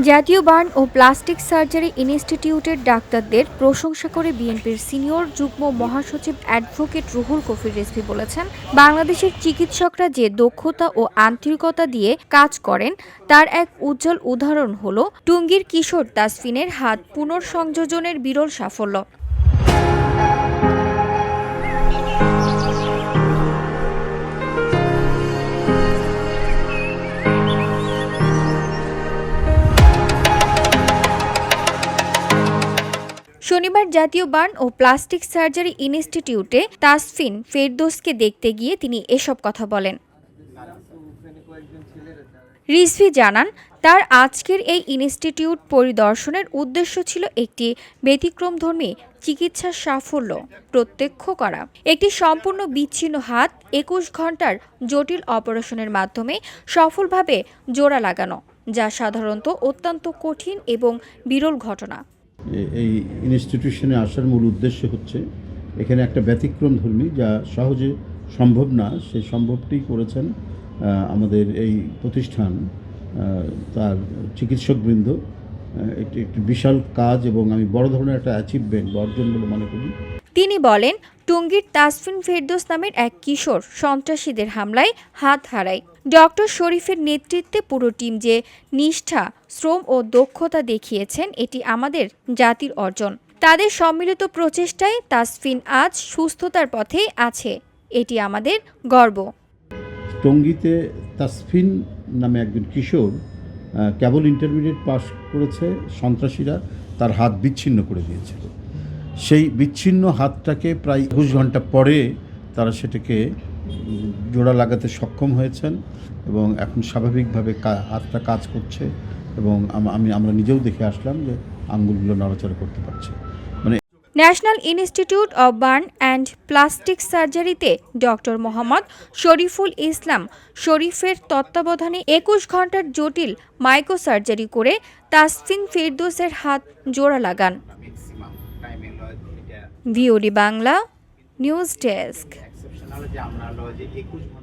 জাতীয় বার্ন ও plastic surgery ইনস্টিটিউটের ডাক্তারদের প্রশংসা করে বিএনপির সিনিয়র যুগ্ম মহাসচিব অ্যাডভোকেট রুহুল কফির রেজভি বলেছেন, বাংলাদেশের চিকিৎসকরা যে দক্ষতা ও আন্তরিকতা দিয়ে কাজ করেন, তার এক উজ্জ্বল উদাহরণ হল টুঙ্গির কিশোর তাসফিনের হাত পুনর্সংযোজনের বিরল সাফল্য। শনিবার জাতীয় বার্ন ও প্লাস্টিক সার্জারি ইনস্টিটিউটে তাসফিন ফেরদোসকে দেখতে গিয়ে তিনি এসব কথা বলেন। রিজভি জানান, তার আজকের এই ইনস্টিটিউট পরিদর্শনের উদ্দেশ্য ছিল একটি ব্যতিক্রমধর্মী চিকিৎসার সাফল্য প্রত্যক্ষ করা। একটি সম্পূর্ণ বিচ্ছিন্ন হাত একুশ ঘণ্টার জটিল অপারেশনের মাধ্যমে সফলভাবে জোড়া লাগানো, যা সাধারণত অত্যন্ত কঠিন এবং বিরল ঘটনা। এই ইনস্টিটিউশনে আসার মূল উদ্দেশ্য হচ্ছে এখানে একটা ব্যতিক্রম ধর্মী যা সহজে সম্ভব না সেই সম্ভবটি করেছেন আমাদের এই প্রতিষ্ঠান তার চিকিৎসকবৃন্দ একটি একটি বিশাল কাজ এবং আমি বড় ধরনের একটা অ্যাচিভমেন্ট বা অর্জন বলে মনে করি। তিনি বলেন, টুঙ্গির তাসফিন ফেরদোস নামের এক কিশোর সন্ত্রাসীদের হামলায় হাত হারায়। ডক্টর শরীফের নেতৃত্বে পুরো টিম যে নিষ্ঠা, শ্রম ও দক্ষতা দেখিয়েছেন, এটি আমাদের জাতির অর্জন। তাদের সম্মিলিত প্রচেষ্টায় তাসফিন আজ সুস্থতার পথে আছে, এটি আমাদের গর্ব। টঙ্গীতে তাসফিন নামে একজন কিশোর কেবল ইন্টারমিডিয়েট পাস করেছে সন্ত্রাসীরা, তার হাত বিচ্ছিন্ন করে দিয়েছিল। সেই বিচ্ছিন্ন হাতটাকে প্রায় একুশ ঘণ্টা পরে তারা সেটাকে জোড়া লাগাতে সক্ষম হয়েছেন এবং এখন স্বাভাবিকভাবে কা- হাতটা কাজ করছে এবং আমি আমরা নিজেও দেখে আসলাম যে আঙ্গুলগুলো নড়াচড়া করতে পারছে। মানে national institute of burn and plastic সার্জারিতে doctor Mohammad Shariful Islam শরীফের তত্ত্বাবধানে একুশ ঘণ্টার জটিল মাইক্রো সার্জারি করে তাসফিন ফেরদোসের হাত জোড়া লাগান। VOD Bangla news desk. Exceptional যে আমরা হলো যে একুশ ঘণ্টা